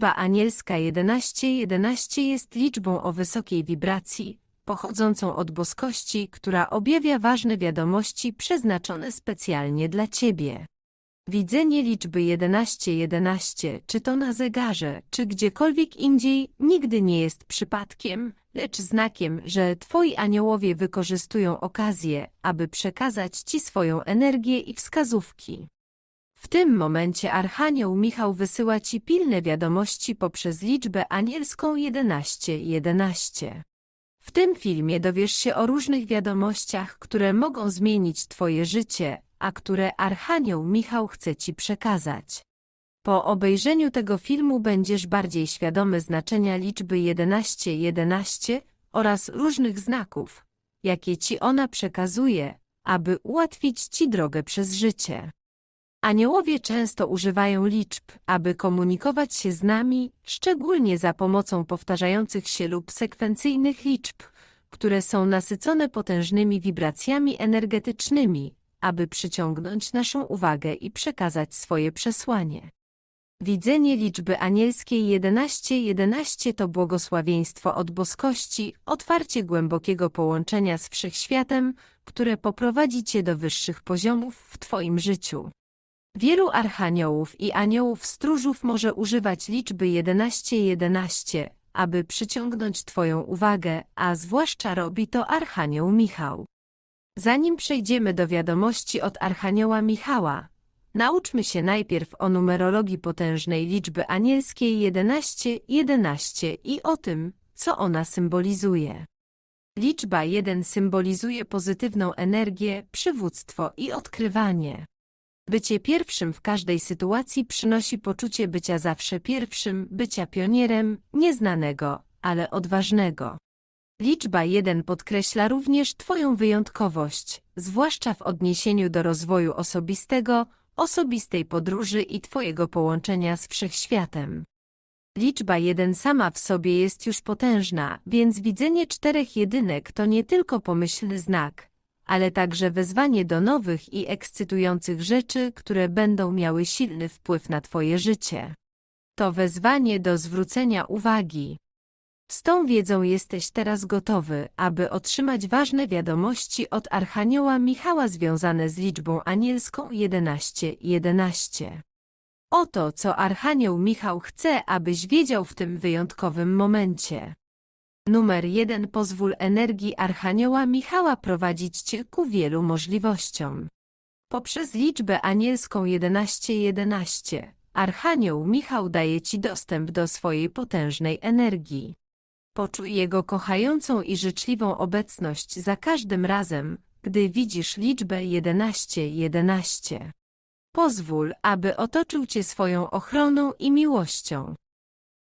Liczba anielska 1111 jest liczbą o wysokiej wibracji, pochodzącą od boskości, która objawia ważne wiadomości przeznaczone specjalnie dla Ciebie. Widzenie liczby 1111, czy to na zegarze, czy gdziekolwiek indziej, nigdy nie jest przypadkiem, lecz znakiem, że Twoi aniołowie wykorzystują okazję, aby przekazać Ci swoją energię i wskazówki. W tym momencie Archanioł Michał wysyła Ci pilne wiadomości poprzez liczbę anielską 1111. W tym filmie dowiesz się o różnych wiadomościach, które mogą zmienić Twoje życie, a które Archanioł Michał chce Ci przekazać. Po obejrzeniu tego filmu będziesz bardziej świadomy znaczenia liczby 1111 oraz różnych znaków, jakie Ci ona przekazuje, aby ułatwić Ci drogę przez życie. Aniołowie często używają liczb, aby komunikować się z nami, szczególnie za pomocą powtarzających się lub sekwencyjnych liczb, które są nasycone potężnymi wibracjami energetycznymi, aby przyciągnąć naszą uwagę i przekazać swoje przesłanie. Widzenie liczby anielskiej 1111 to błogosławieństwo od boskości, otwarcie głębokiego połączenia z wszechświatem, które poprowadzi Cię do wyższych poziomów w Twoim życiu. Wielu archaniołów i aniołów stróżów może używać liczby 1111, aby przyciągnąć Twoją uwagę, a zwłaszcza robi to Archanioł Michał. Zanim przejdziemy do wiadomości od Archanioła Michała, nauczmy się najpierw o numerologii potężnej liczby anielskiej 1111 i o tym, co ona symbolizuje. Liczba 1 symbolizuje pozytywną energię, przywództwo i odkrywanie. Bycie pierwszym w każdej sytuacji przynosi poczucie bycia zawsze pierwszym, bycia pionierem, nieznanego, ale odważnego. Liczba 1 podkreśla również Twoją wyjątkowość, zwłaszcza w odniesieniu do rozwoju osobistego, osobistej podróży i Twojego połączenia z wszechświatem. Liczba 1 sama w sobie jest już potężna, więc widzenie czterech jedynek to nie tylko pomyślny znak, ale także wezwanie do nowych i ekscytujących rzeczy, które będą miały silny wpływ na Twoje życie. To wezwanie do zwrócenia uwagi. Z tą wiedzą jesteś teraz gotowy, aby otrzymać ważne wiadomości od Archanioła Michała związane z liczbą anielską 1111. 11. Oto, co Archanioł Michał chce, abyś wiedział w tym wyjątkowym momencie. Numer 1 Pozwól energii Archanioła Michała prowadzić Cię ku wielu możliwościom. Poprzez liczbę anielską 1111 11, Archanioł Michał daje Ci dostęp do swojej potężnej energii. Poczuj Jego kochającą i życzliwą obecność za każdym razem, gdy widzisz liczbę 1111. 11. Pozwól, aby otoczył Cię swoją ochroną i miłością.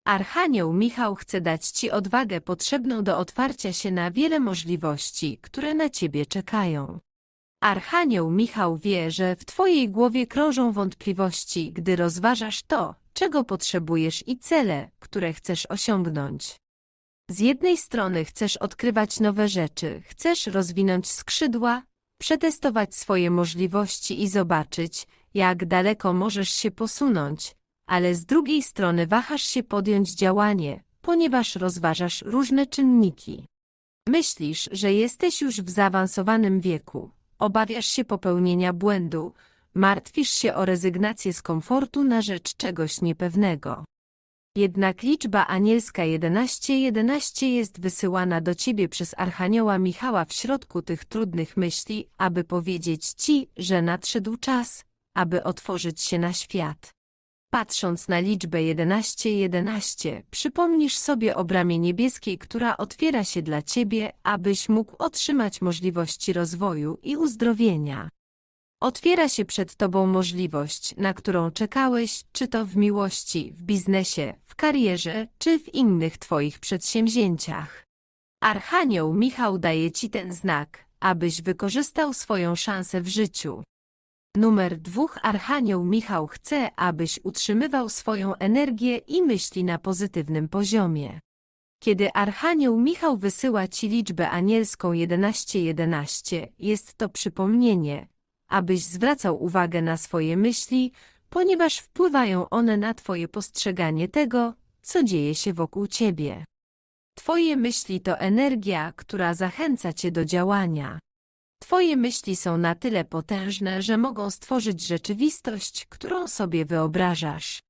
Archanioł Michał chce dać Ci odwagę potrzebną do otwarcia się na wiele możliwości, które na Ciebie czekają. Archanioł Michał wie, że w Twojej głowie krążą wątpliwości, gdy rozważasz to, czego potrzebujesz i cele, które chcesz osiągnąć. Z jednej strony chcesz odkrywać nowe rzeczy, chcesz rozwinąć skrzydła, przetestować swoje możliwości i zobaczyć, jak daleko możesz się posunąć, ale z drugiej strony wahasz się podjąć działanie, ponieważ rozważasz różne czynniki. Myślisz, że jesteś już w zaawansowanym wieku, obawiasz się popełnienia błędu, martwisz się o rezygnację z komfortu na rzecz czegoś niepewnego. Jednak liczba anielska 1111 11 jest wysyłana do ciebie przez Archanioła Michała w środku tych trudnych myśli, aby powiedzieć ci, że nadszedł czas, aby otworzyć się na świat. Patrząc na liczbę 1111, 11, przypomnisz sobie o bramie niebieskiej, która otwiera się dla Ciebie, abyś mógł otrzymać możliwości rozwoju i uzdrowienia. Otwiera się przed Tobą możliwość, na którą czekałeś, czy to w miłości, w biznesie, w karierze, czy w innych Twoich przedsięwzięciach. Archanioł Michał daje Ci ten znak, abyś wykorzystał swoją szansę w życiu. Numer dwóch Archanioł Michał chce, abyś utrzymywał swoją energię i myśli na pozytywnym poziomie. Kiedy Archanioł Michał wysyła Ci liczbę anielską 1111, 11, jest to przypomnienie, abyś zwracał uwagę na swoje myśli, ponieważ wpływają one na Twoje postrzeganie tego, co dzieje się wokół ciebie. Twoje myśli to energia, która zachęca cię do działania. Twoje myśli są na tyle potężne, że mogą stworzyć rzeczywistość, którą sobie wyobrażasz.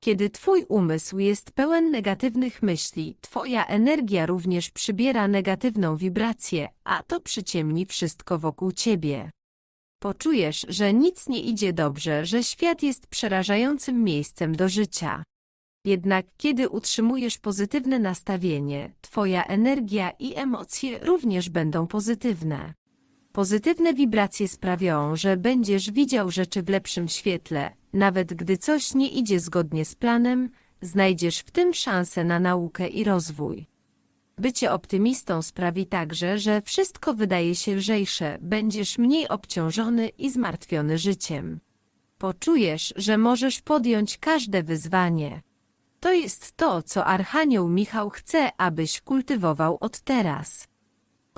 Kiedy twój umysł jest pełen negatywnych myśli, twoja energia również przybiera negatywną wibrację, a to przyciemni wszystko wokół ciebie. Poczujesz, że nic nie idzie dobrze, że świat jest przerażającym miejscem do życia. Jednak kiedy utrzymujesz pozytywne nastawienie, twoja energia i emocje również będą pozytywne. Pozytywne wibracje sprawią, że będziesz widział rzeczy w lepszym świetle, nawet gdy coś nie idzie zgodnie z planem, znajdziesz w tym szansę na naukę i rozwój. Bycie optymistą sprawi także, że wszystko wydaje się lżejsze, będziesz mniej obciążony i zmartwiony życiem. Poczujesz, że możesz podjąć każde wyzwanie. To jest to, co Archanioł Michał chce, abyś kultywował od teraz.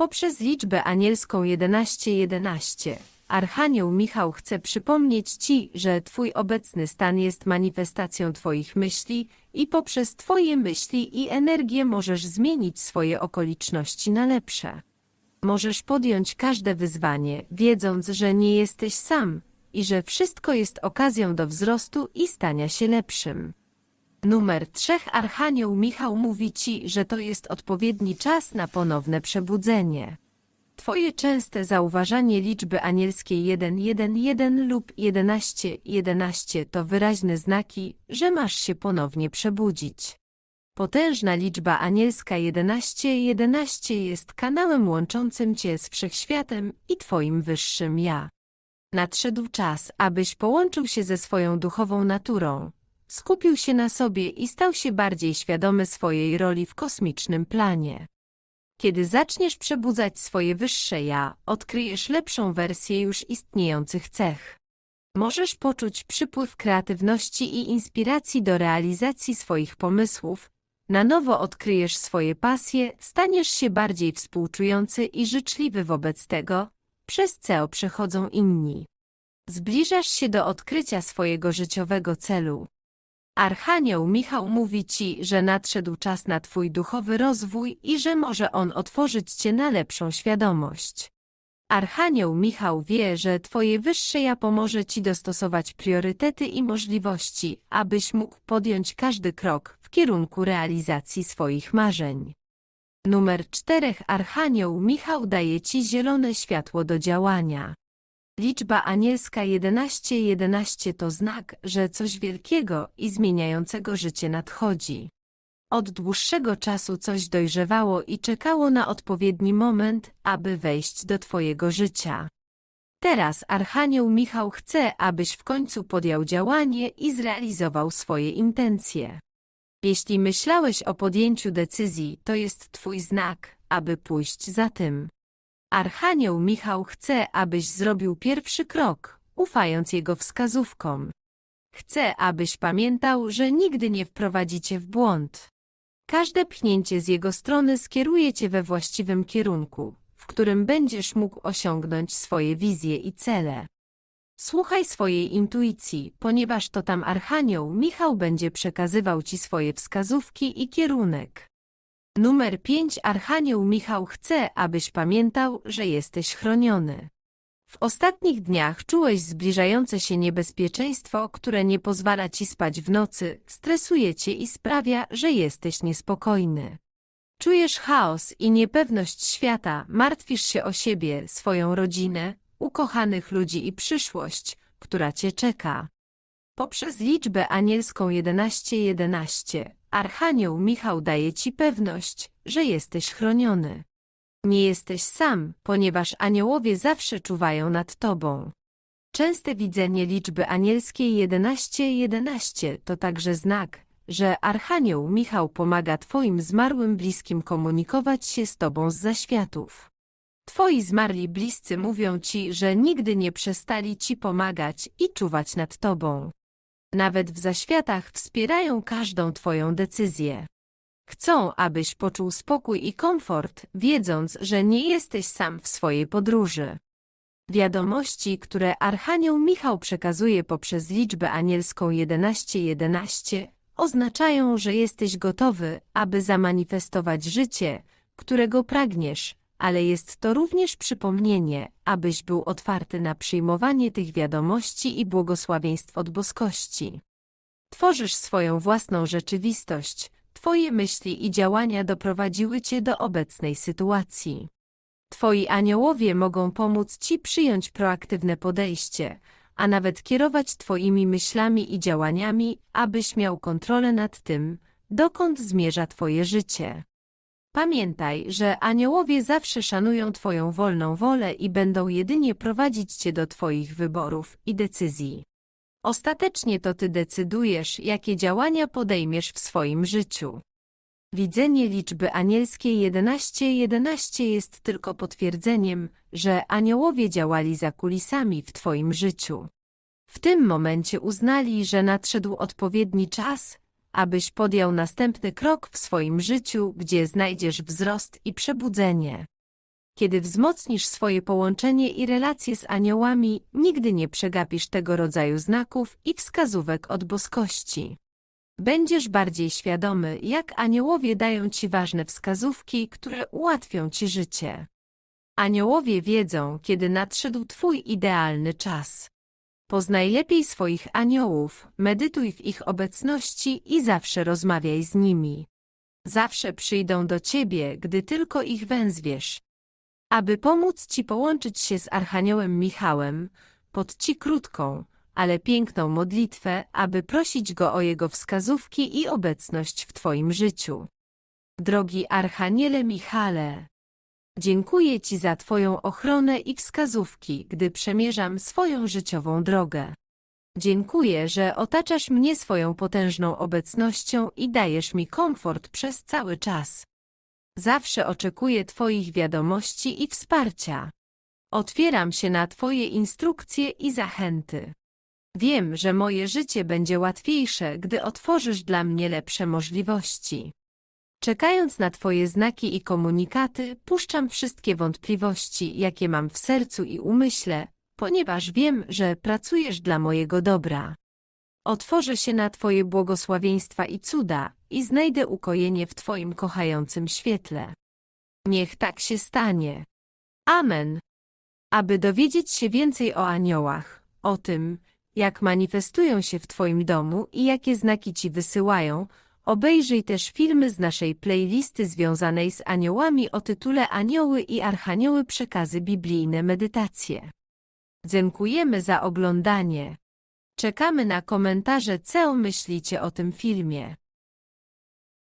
Poprzez liczbę anielską 1111, Archanioł Michał chce przypomnieć Ci, że Twój obecny stan jest manifestacją Twoich myśli i poprzez Twoje myśli i energię możesz zmienić swoje okoliczności na lepsze. Możesz podjąć każde wyzwanie, wiedząc, że nie jesteś sam i że wszystko jest okazją do wzrostu i stania się lepszym. Numer trzech Archanioł Michał mówi Ci, że to jest odpowiedni czas na ponowne przebudzenie. Twoje częste zauważanie liczby anielskiej 111 lub 1111 to wyraźne znaki, że masz się ponownie przebudzić. Potężna liczba anielska 1111 jest kanałem łączącym Cię z Wszechświatem i Twoim wyższym Ja. Nadszedł czas, abyś połączył się ze swoją duchową naturą, skupił się na sobie i stał się bardziej świadomy swojej roli w kosmicznym planie. Kiedy zaczniesz przebudzać swoje wyższe ja, odkryjesz lepszą wersję już istniejących cech. Możesz poczuć przypływ kreatywności i inspiracji do realizacji swoich pomysłów, na nowo odkryjesz swoje pasje, staniesz się bardziej współczujący i życzliwy wobec tego, przez co przechodzą inni. Zbliżasz się do odkrycia swojego życiowego celu. Archanioł Michał mówi ci, że nadszedł czas na twój duchowy rozwój i że może on otworzyć cię na lepszą świadomość. Archanioł Michał wie, że twoje wyższe ja pomoże ci dostosować priorytety i możliwości, abyś mógł podjąć każdy krok w kierunku realizacji swoich marzeń. Numer czterech Archanioł Michał daje ci zielone światło do działania. Liczba anielska 1111 to znak, że coś wielkiego i zmieniającego życie nadchodzi. Od dłuższego czasu coś dojrzewało i czekało na odpowiedni moment, aby wejść do Twojego życia. Teraz Archanioł Michał chce, abyś w końcu podjął działanie i zrealizował swoje intencje. Jeśli myślałeś o podjęciu decyzji, to jest Twój znak, aby pójść za tym. Archanioł Michał chce, abyś zrobił pierwszy krok, ufając jego wskazówkom. Chce, abyś pamiętał, że nigdy nie wprowadzi cię w błąd. Każde pchnięcie z jego strony skieruje cię we właściwym kierunku, w którym będziesz mógł osiągnąć swoje wizje i cele. Słuchaj swojej intuicji, ponieważ to tam Archanioł Michał będzie przekazywał ci swoje wskazówki i kierunek. Numer 5 Archanioł Michał chce, abyś pamiętał, że jesteś chroniony. W ostatnich dniach czułeś zbliżające się niebezpieczeństwo, które nie pozwala ci spać w nocy, stresuje cię i sprawia, że jesteś niespokojny. Czujesz chaos i niepewność świata, martwisz się o siebie, swoją rodzinę, ukochanych ludzi i przyszłość, która cię czeka. Poprzez liczbę anielską 1111 Archanioł Michał daje ci pewność, że jesteś chroniony. Nie jesteś sam, ponieważ aniołowie zawsze czuwają nad tobą. Częste widzenie liczby anielskiej 1111 to także znak, że Archanioł Michał pomaga Twoim zmarłym bliskim komunikować się z Tobą z zaświatów. Twoi zmarli bliscy mówią Ci, że nigdy nie przestali Ci pomagać i czuwać nad Tobą. Nawet w zaświatach wspierają każdą Twoją decyzję. Chcą, abyś poczuł spokój i komfort, wiedząc, że nie jesteś sam w swojej podróży. Wiadomości, które Archanioł Michał przekazuje poprzez liczbę anielską 1111, oznaczają, że jesteś gotowy, aby zamanifestować życie, którego pragniesz, ale jest to również przypomnienie, abyś był otwarty na przyjmowanie tych wiadomości i błogosławieństw od boskości. Tworzysz swoją własną rzeczywistość, Twoje myśli i działania doprowadziły Cię do obecnej sytuacji. Twoi aniołowie mogą pomóc Ci przyjąć proaktywne podejście, a nawet kierować Twoimi myślami i działaniami, abyś miał kontrolę nad tym, dokąd zmierza Twoje życie. Pamiętaj, że aniołowie zawsze szanują Twoją wolną wolę i będą jedynie prowadzić Cię do Twoich wyborów i decyzji. Ostatecznie to Ty decydujesz, jakie działania podejmiesz w swoim życiu. Widzenie liczby anielskiej 1111 jest tylko potwierdzeniem, że aniołowie działali za kulisami w Twoim życiu. W tym momencie uznali, że nadszedł odpowiedni czas, abyś podjął następny krok w swoim życiu, gdzie znajdziesz wzrost i przebudzenie. Kiedy wzmocnisz swoje połączenie i relacje z aniołami, nigdy nie przegapisz tego rodzaju znaków i wskazówek od boskości. Będziesz bardziej świadomy, jak aniołowie dają ci ważne wskazówki, które ułatwią ci życie. Aniołowie wiedzą, kiedy nadszedł twój idealny czas. Poznaj lepiej swoich aniołów, medytuj w ich obecności i zawsze rozmawiaj z nimi. Zawsze przyjdą do ciebie, gdy tylko ich węzwiesz. Aby pomóc ci połączyć się z Archaniołem Michałem, pod ci krótką, ale piękną modlitwę, aby prosić go o jego wskazówki i obecność w twoim życiu. Drogi Archaniele Michale, dziękuję ci za twoją ochronę i wskazówki, gdy przemierzam swoją życiową drogę. Dziękuję, że otaczasz mnie swoją potężną obecnością i dajesz mi komfort przez cały czas. Zawsze oczekuję Twoich wiadomości i wsparcia. Otwieram się na Twoje instrukcje i zachęty. Wiem, że moje życie będzie łatwiejsze, gdy otworzysz dla mnie lepsze możliwości. Czekając na Twoje znaki i komunikaty, puszczam wszystkie wątpliwości, jakie mam w sercu i umyśle, ponieważ wiem, że pracujesz dla mojego dobra. Otworzę się na Twoje błogosławieństwa i cuda i znajdę ukojenie w Twoim kochającym świetle. Niech tak się stanie. Amen. Aby dowiedzieć się więcej o aniołach, o tym, jak manifestują się w Twoim domu i jakie znaki Ci wysyłają, obejrzyj też filmy z naszej playlisty związanej z aniołami o tytule Anioły i Archanioły Przekazy Biblijne Medytacje. Dziękujemy za oglądanie. Czekamy na komentarze, co myślicie o tym filmie.